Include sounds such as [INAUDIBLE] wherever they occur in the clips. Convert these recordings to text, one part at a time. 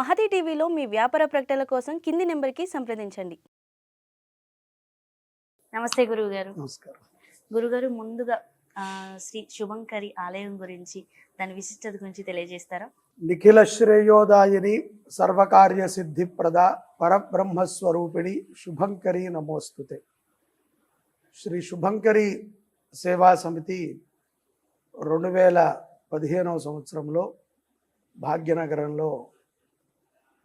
మహతి టీవీలో మీ వ్యాపార ప్రకటనల కోసం కింది నెంబర్కి సంప్రదించండి. నమస్తే గురువు గారు నమస్కారం. గురుగారు ముందుగా శ్రీ శుభంకరి ఆలయం గురించి దాని విశిష్టత గురించి తెలియజేస్తారా? నిఖిల శ్రేయోదాయిని సర్వకార్య సిద్ధిప్రద పరబ్రహ్మస్వరూపిణి శుభంకరి నమోస్తుతే. శ్రీ శుభంకరి సేవా సమితి రెండు వేల పదిహేనవ సంవత్సరంలో భాగ్యనగరంలో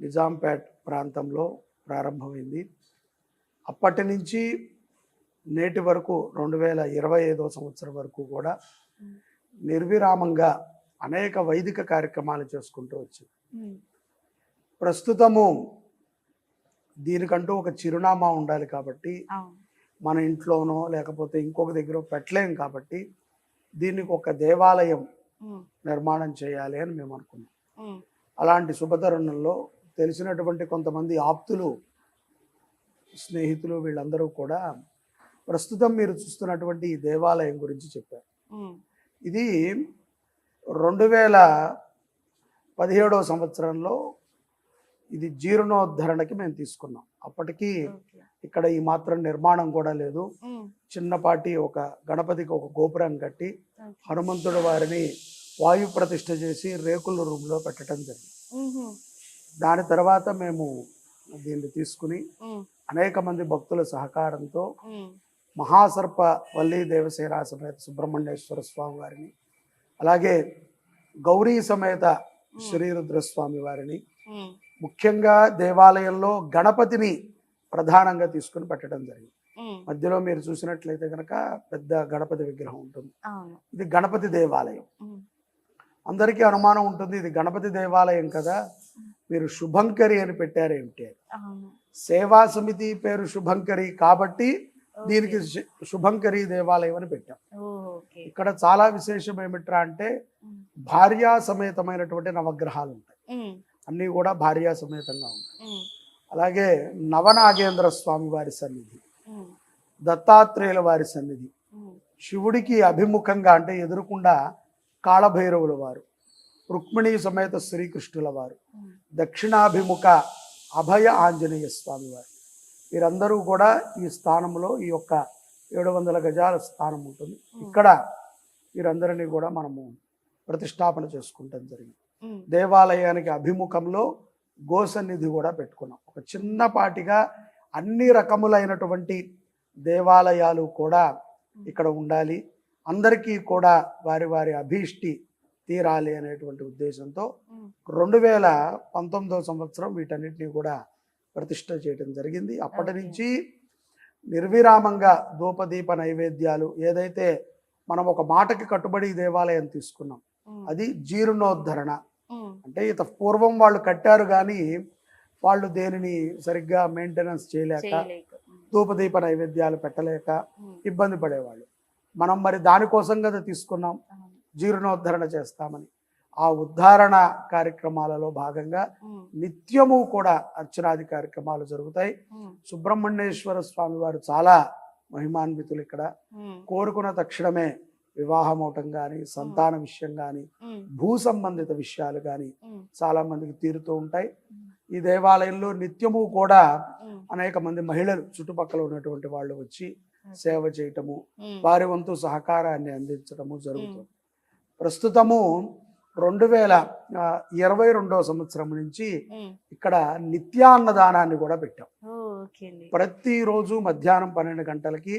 నిజాంపేట్ ప్రాంతంలో ప్రారంభమైంది. అప్పటి నుంచి నేటి వరకు రెండు వేల ఇరవై ఐదో సంవత్సరం వరకు కూడా నిర్విరామంగా అనేక వైదిక కార్యక్రమాలు చేసుకుంటూ వచ్చింది. ప్రస్తుతము దీనికంటూ ఒక చిరునామా ఉండాలి కాబట్టి మన ఇంట్లోనో లేకపోతే ఇంకొక దగ్గర పెట్టలేం కాబట్టి దీనికి ఒక దేవాలయం నిర్మాణం చేయాలి అని మేము అనుకున్నాం. అలాంటి శుభతరుణంలో తెలిసినటువంటి కొంతమంది ఆప్తులు స్నేహితులు వీళ్ళందరూ కూడా ప్రస్తుతం మీరు చూస్తున్నటువంటి ఈ దేవాలయం గురించి చెప్పారు. ఇది రెండు వేల పదిహేడవ సంవత్సరంలో ఇది జీర్ణోద్ధరణకి మేము తీసుకున్నాం. అప్పటికి. ఇక్కడ ఈ మాత్రం నిర్మాణం కూడా లేదు. చిన్నపాటి ఒక గణపతికి ఒక గోపురం కట్టి. హనుమంతుడి వారిని వాయు ప్రతిష్ఠ చేసి రేకుల రూమ్లో పెట్టడం జరిగింది. దాని తర్వాత మేము దీన్ని తీసుకుని అనేక మంది భక్తుల సహకారంతో మహాసర్ప వల్లి దేవసేన సమేత సుబ్రహ్మణ్యేశ్వర స్వామి వారిని అలాగే గౌరీ సమేత శ్రీరుద్ర స్వామి వారిని ముఖ్యంగా దేవాలయంలో గణపతిని ప్రధానంగా తీసుకుని పెట్టడం జరిగింది. మధ్యలో మీరు చూసినట్లయితే కనుక పెద్ద గణపతి విగ్రహం ఉంటుంది. ఇది గణపతి దేవాలయం. అందరికీ అనుమానం ఉంటుంది ఇది గణపతి దేవాలయం కదా. మీరు శుభంకరి అని పెట్టారు ఏమిటి అని. అవును. సేవా సమితి పేరు శుభంకరి కాబట్టి దీనికి శుభంకరి దేవాలయం అని పెట్టాం. ఇక్కడ చాలా విశేషం ఏమిట్రా అంటే భార్యా సమేతమైనటువంటి నవగ్రహాలు ఉంటాయి. అన్నీ కూడా భార్యా సమేతంగా ఉంటాయి. అలాగే నవనాగేంద్ర స్వామి వారి సన్నిధి దత్తాత్రేయుల వారి సన్నిధి. శివుడికి అభిముఖంగా అంటే ఎదురుకుండా కాళభైరవుల వారు. రుక్మిణి సమేత శ్రీకృష్ణుల వారు దక్షిణాభిముఖ అభయ ఆంజనేయ స్వామి వారు వీరందరూ కూడా ఈ స్థానంలో ఈ యొక్క ఏడు వందల గజాల స్థానం ఉంటుంది. ఇక్కడ వీరందరినీ కూడా మనము ప్రతిష్టాపన చేసుకుంటాం జరిగింది. దేవాలయానికి అభిముఖంలో గోసన్నిధి కూడా పెట్టుకున్నాం. ఒక చిన్నపాటిగా అన్ని రకములైనటువంటి దేవాలయాలు కూడా ఇక్కడ ఉండాలి. అందరికీ కూడా వారి వారి అభీష్టి తీరాలి అనేటువంటి ఉద్దేశంతో రెండు వేల పంతొమ్మిదవ సంవత్సరం వీటన్నిటిని కూడా ప్రతిష్ట చేయడం జరిగింది. అప్పటి. నుంచి నిర్విరామంగా ధూపదీప నైవేద్యాలు ఏదైతే మనం ఒక మాటకి కట్టుబడి దేవాలయం తీసుకున్నాం అది జీర్ణోద్ధరణ. అంటే ఇత పూర్వం వాళ్ళు కట్టారు కానీ వాళ్ళు దేనిని సరిగ్గా మెయింటెనెన్స్ చేయలేక ధూపదీప నైవేద్యాలు పెట్టలేక ఇబ్బంది పడేవాళ్ళు. మనం మరి దానికోసం కదా తీసుకున్నాం. జీర్ణోద్ధరణ చేస్తామని. ఆ ఉద్ధారణ కార్యక్రమాలలో భాగంగా నిత్యము కూడా అర్చనాది కార్యక్రమాలు జరుగుతాయి. సుబ్రహ్మణ్యేశ్వర స్వామి వారు చాలా మహిమాన్వితులు ఇక్కడ. కోరుకున్న తక్షణమే వివాహం అవటం కానీ సంతాన విషయం కానీ భూ సంబంధిత విషయాలు కానీ చాలా మందికి తీరుతూ ఉంటాయి. ఈ దేవాలయంలో నిత్యము కూడా అనేక మంది మహిళలు చుట్టుపక్కల ఉన్నటువంటి వాళ్ళు వచ్చి సేవ చేయటము వారి వంతు సహకారాన్ని అందించడము జరుగుతుంది. ప్రస్తుతము రెండు వేల ఇరవై రెండవ సంవత్సరం నుంచి ఇక్కడ నిత్యాన్నదానాన్ని కూడా పెట్టాం. ప్రతిరోజు మధ్యాహ్నం పన్నెండు గంటలకి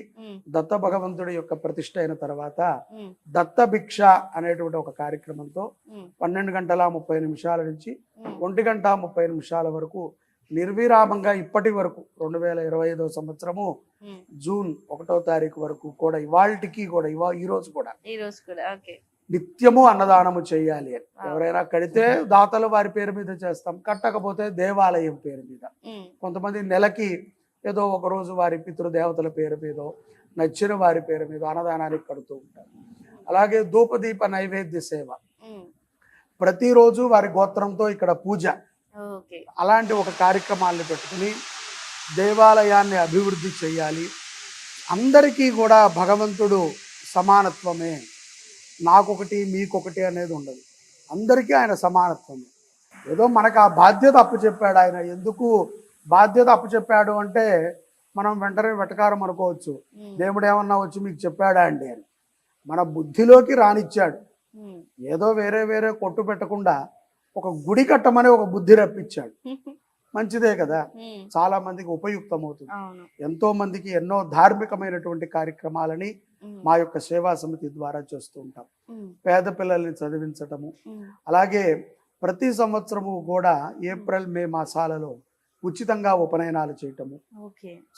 దత్త భగవంతుడి యొక్క ప్రతిష్ట అయిన తర్వాత దత్త భిక్ష అనేటువంటి ఒక కార్యక్రమంతో పన్నెండు గంటల ముప్పై నిమిషాల నుంచి ఒంటి గంట ముప్పై నిమిషాల వరకు నిర్విరామంగా ఇప్పటి వరకు రెండు వేల ఇరవై ఐదో సంవత్సరము. జూన్ ఒకటో తారీఖు వరకు కూడా ఇవాళకి కూడా ఇవా ఈ రోజు కూడా. ఈ రోజు కూడా ఓకే. నిత్యము అన్నదానము చేయాలి. అని ఎవరైనా కడితే దాతలు వారి పేరు మీద చేస్తాం. కట్టకపోతే దేవాలయం పేరు మీద. కొంతమంది నెలకి ఏదో ఒక రోజు వారి పితృదేవతల పేరు మీదో నచ్చిన వారి పేరు మీద అన్నదానానికి కడుతూ ఉంటారు. అలాగే ధూపదీప నైవేద్య సేవ. ప్రతిరోజు వారి గోత్రంతో ఇక్కడ పూజ. అలాంటి ఒక కార్యక్రమాన్ని పెట్టుకుని దేవాలయాన్ని అభివృద్ధి చేయాలి. అందరికీ కూడా భగవంతుడు సమానత్వమే. నాకొకటి మీకొకటి అనేది ఉండదు. అందరికీ ఆయన సమానత్వమే ఏదో మనకు ఆ బాధ్యత అప్పచెప్పాడు ఆయన. ఎందుకు బాధ్యత అప్పచెప్పాడు అంటే మనం వెంటనే వెటకారం అనుకోవచ్చు. దేవుడు ఏమన్నా వచ్చి మీకు చెప్పాడా అండి అని. మన బుద్ధిలోకి రానిచ్చాడు. ఏదో వేరే వేరే కొట్టు పెట్టకుండా ఒక గుడి కట్టమని ఒక బుద్ధి రప్పించాడు. [LAUGHS] మంచిదే కదా. చాలా మందికి ఉపయుక్తమవుతుంది. అవును. ఎంతో మందికి ఎన్నో ధార్మికమైనటువంటి కార్యక్రమాలని మా యొక్క సేవా సమితి ద్వారా చేస్తూ ఉంటాం. పేద పిల్లల్ని చదివించటము. అలాగే ప్రతి సంవత్సరము కూడా ఏప్రిల్ మే మాసాలలో ఉచితంగా ఉపనయనాలు చేయటము.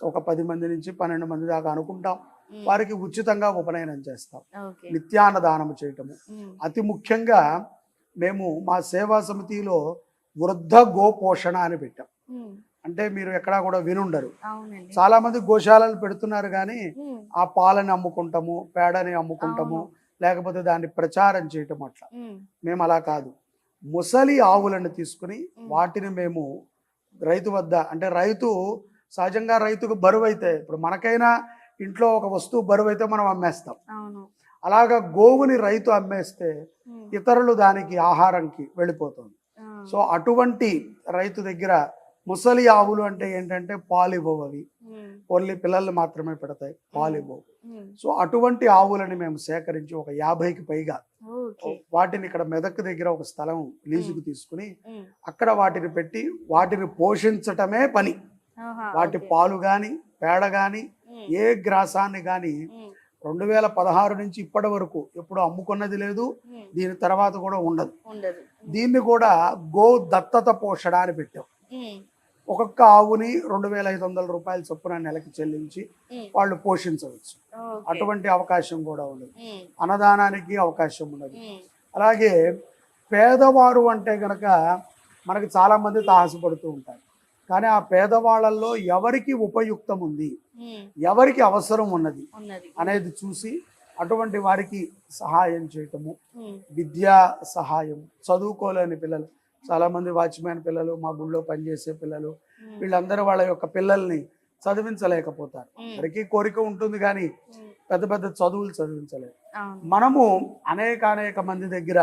ఒక పది మంది నుంచి పన్నెండు మంది దాకా అనుకుంటాం. వారికి ఉచితంగా ఉపనయనం చేస్తాం. నిత్యాన్నదానం చేయటము. అతి ముఖ్యంగా మేము మా సేవా సమితిలో వృద్ధ గోపోషణ అని పెట్టాం. అంటే మీరు ఎక్కడా కూడా వినుండరు. చాలా మంది గోశాలలు పెడుతున్నారు కానీ ఆ పాలని అమ్ముకుంటాము పేడని అమ్ముకుంటాము. లేకపోతే దాన్ని ప్రచారం చేయటం అట్లా. మేము అలా కాదు. ముసలి ఆవులను తీసుకుని. వాటిని మేము రైతు వద్ద అంటే రైతు సహజంగా రైతుకు బరువు అయితే ఇప్పుడు మనకైనా ఇంట్లో ఒక వస్తువు బరువు అయితే మనం అమ్మేస్తాం. అలాగా గోవుని రైతు అమ్మేస్తే ఇతరులు దానికి ఆహారంకి వెళ్ళిపోతుంది. సో అటువంటి రైతు దగ్గర ముసలి ఆవులు అంటే ఏంటంటే పాలు ఇవ్వవు అవి ఓన్లీ పిల్లలు మాత్రమే పెడతాయి పాలు ఇవ్వవు సో అటువంటి ఆవులని మేము సేకరించి ఒక యాభైకి పైగా వాటిని ఇక్కడ మెదక్ దగ్గర ఒక స్థలం లీజుకు తీసుకుని అక్కడ వాటిని పెట్టి వాటిని పోషించటమే పని. వాటి. పాలు కానీ పేడ ఉమ్, ఏ గ్రాసాన్ని కానీ ఉమ్, రెండు వేల పదహారు నుంచి ఇప్పటి వరకు ఎప్పుడు అమ్ముకున్నది లేదు ఉమ్, దీని తర్వాత కూడా ఉండదు. ఉండదు. దీన్ని కూడా గో దత్తత పోషణ అని పెట్టాం. ఉమ్, ఒక్కొక్క ఆవుని రెండు వేల ఐదు వందల రూపాయల చొప్పున నెలకి చెల్లించి వాళ్ళు పోషించవచ్చు. అటువంటి అవకాశం కూడా ఉమ్, అన్నదానానికి అవకాశం ఉమ్, అలాగే పేదవారు అంటే గనక మనకు చాలా మంది తాహసపడుతూ ఉంటారు. కానీ ఆ పేదవాళ్ళల్లో ఎవరికి ఉపయుక్తం ఉంది ఎవరికి అవసరం ఉన్నది? అనేది చూసి అటువంటి వారికి సహాయం చేయటము విద్యా సహాయం చదువుకోలేని పిల్లలు చాలా మంది వాచ్మ్యాన్ పిల్లలు మా గుళ్ళో పనిచేసే పిల్లలు వీళ్ళందరూ వాళ్ళ యొక్క పిల్లల్ని చదివించలేకపోతారు. అందరికీ కోరిక ఉంటుంది కానీ పెద్ద పెద్ద చదువులు చదివించలేరు. అవును. మనము అనేక అనేక మంది దగ్గర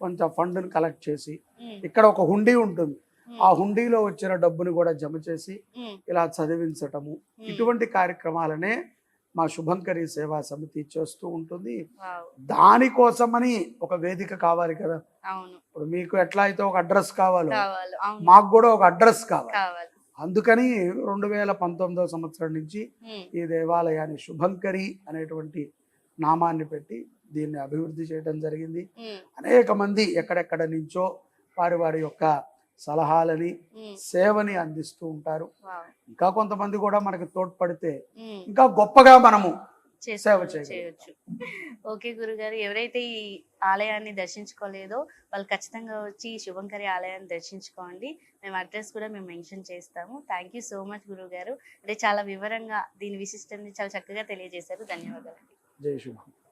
కొంచెం ఫండ్ని కలెక్ట్ చేసి ఇక్కడ ఒక హుండీ ఉంటుంది. ఆ హుండీలో వచ్చిన డబ్బుని కూడా జమ చేసి ఇలా చదివించటము. ఇటువంటి కార్యక్రమాలనే మా శుభంకరి సేవా సమితి చేస్తూ ఉంటుంది. దానికోసమని ఒక వేదిక కావాలి కదా. ఇప్పుడు మీకు ఎట్లా అయితే ఒక అడ్రస్ కావాలో మాకు కూడా ఒక అడ్రస్ కావాలి. అందుకని రెండు వేల పంతొమ్మిదో సంవత్సరం నుంచి ఈ దేవాలయాన్ని శుభంకరి అనేటువంటి నామాన్ని పెట్టి దీన్ని అభివృద్ధి చేయడం జరిగింది. అనేక మంది ఎక్కడెక్కడ నుంచో వారి వారి యొక్క సలహాలని సేవని అందిస్తూ ఉంటారు. ఇంకా కొంతమంది కూడా మనకి తోడ్పడితే. ఇంకా గొప్పగా మనము సేవ చేయగలం. చేయొచ్చు. ఓకే గురుగారు ఎవరైతే ఈ ఆలయాన్ని దర్శించుకోలేదో వాళ్ళు ఖచ్చితంగా వచ్చి ఈ శుభంకరి ఆలయాన్ని దర్శించుకోండి. మేము అడ్రస్ కూడా మేము మెన్షన్ చేస్తాము. థ్యాంక్ సో మచ్ గురుగారు. అంటే చాలా వివరంగా దీని విశిష్టతని చాలా చక్కగా తెలియజేశారు. ధన్యవాదాలు. జై శుభం